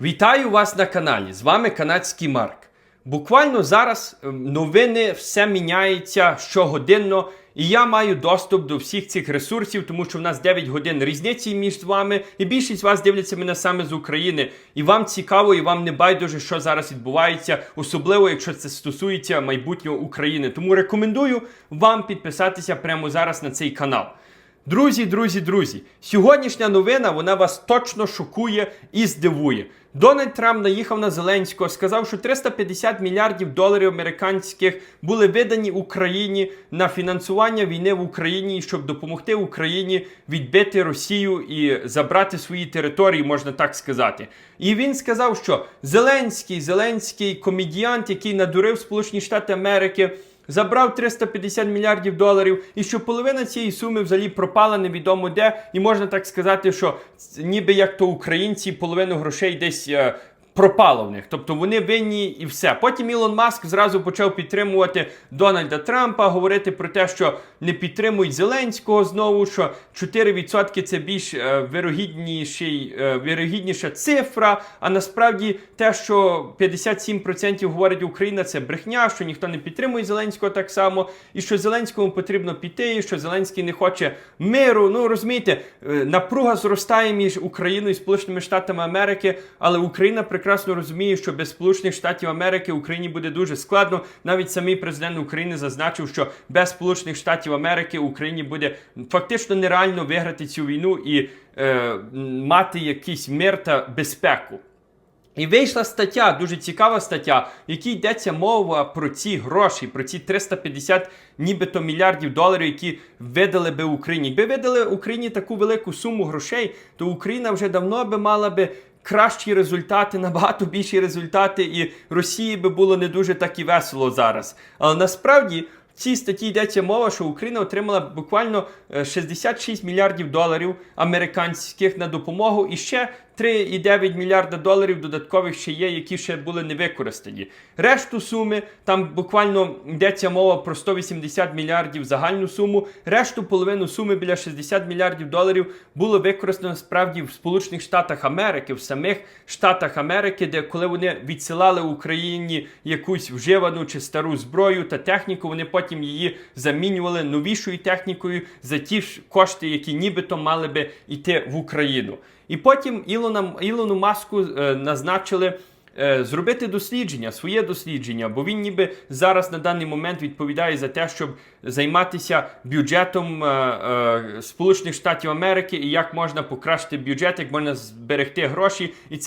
Вітаю вас на каналі. З вами канадський Марк. Буквально зараз ем, новини все міняється щогодинно, і я маю доступ до всіх цих ресурсів, тому що в нас 9 годин різниці між вами, і більшість вас дивляться мене саме з України. І вам цікаво, і вам не байдуже, що зараз відбувається, особливо якщо це стосується майбутнього України. Тому рекомендую вам підписатися прямо зараз на цей канал. Друзі, друзі, друзі, сьогоднішня новина вона вас точно шокує і здивує. Дональд Трамп наїхав на Зеленського, сказав, що 350 мільярдів доларів американських були видані Україні на фінансування війни в Україні, щоб допомогти Україні відбити Росію і забрати свої території, можна так сказати. І він сказав, що Зеленський, Зеленський комедіант, який надурив Сполучені Штати Америки забрав 350 мільярдів доларів, і що половина цієї суми взагалі пропала невідомо де, і можна так сказати, що ніби як то українці половину грошей десь. Пропало в них, тобто вони винні і все. Потім Ілон Маск зразу почав підтримувати Дональда Трампа, говорити про те, що не підтримують Зеленського знову, що 4% це більш е, вирогідніший, е, вирогідніша цифра. А насправді те, що 57% говорить Україна, це брехня, що ніхто не підтримує Зеленського так само, і що Зеленському потрібно піти, і що Зеленський не хоче миру. Ну розумієте, е, напруга зростає між Україною і Сполученими Штатами Америки, але Україна прекрасно розуміє, що без Сполучених Штатів Америки Україні буде дуже складно. Навіть самий президент України зазначив, що без Сполучених Штатів Америки Україні буде фактично нереально виграти цю війну і е, мати якийсь мир та безпеку. І вийшла стаття, дуже цікава стаття, в якій йдеться мова про ці гроші, про ці 350 нібито мільярдів доларів, які видали би Україні. Якби видали Україні таку велику суму грошей, то Україна вже давно би мала би кращі результати, набагато більші результати, і Росії би було не дуже так і весело зараз. Але насправді. Цій статті йдеться мова, що Україна отримала буквально е, 66 мільярдів доларів американських на допомогу, і ще 3,9 мільярда доларів додаткових ще є, які ще були не використані. Решту суми там буквально йдеться мова про 180 мільярдів загальну суму. Решту половину суми біля 60 мільярдів доларів було використано справді в Сполучених Штатах Америки, в самих Штатах Америки, де коли вони відсилали Україні якусь вживану чи стару зброю та техніку, вони потім її замінювали новішою технікою за ті ж кошти, які нібито мали би йти в Україну. І потім Ілона, Ілону Маску е, назначили е, зробити дослідження, своє дослідження, бо він ніби зараз на даний момент відповідає за те, щоб займатися бюджетом е, е, Сполучених Штатів Америки і як можна покращити бюджет, як можна зберегти гроші. І це